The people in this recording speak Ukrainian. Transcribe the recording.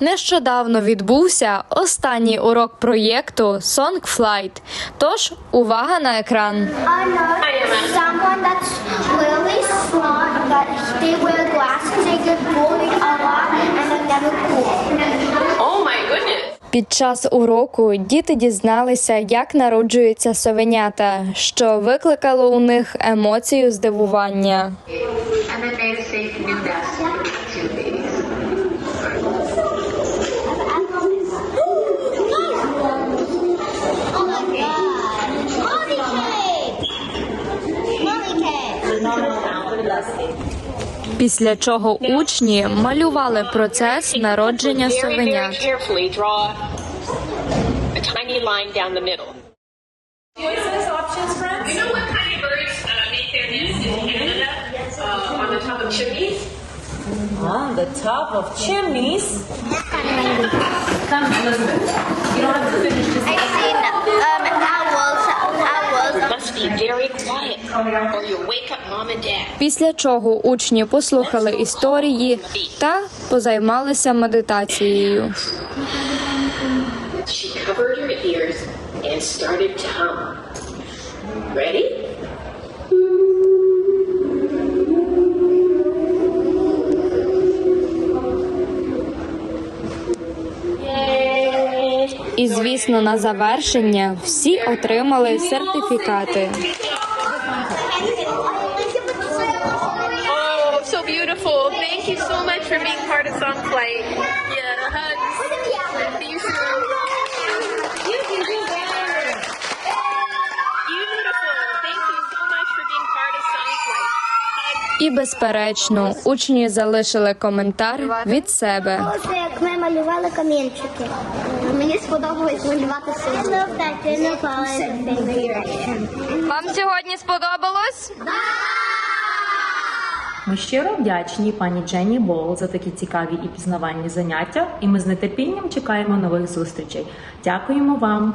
Нещодавно відбувся останній урок проєкту Song Flight. Тож увага на екран. Oh. Під час уроку діти дізналися, як народжуються совенята, що викликало у них емоцію здивування. Після чого учні малювали процес народження совенят. uh, uh, on the top of chimneys? On the top of chimneys. Come, Elizabeth. You don't have to finish Після чого учні послухали історії та позаймалися медитацією. Ready? І, звісно, на завершення всі отримали сертифікати. Oh, so beautiful. Thank you so much for being part of Song Flight. Yeah, hugs. See you soon. Beautiful. Thank you so much for being part of Song Flight. Hugs. І, безперечно, учні залишили коментар від себе. Це як ми малювали камінчики. Мені сподобалось малювати сильно. Вам сьогодні сподобалось? Ми щиро вдячні пані Дженні Бол за такі цікаві і пізнавальні заняття, і ми з нетерпінням чекаємо нових зустрічей. Дякуємо вам.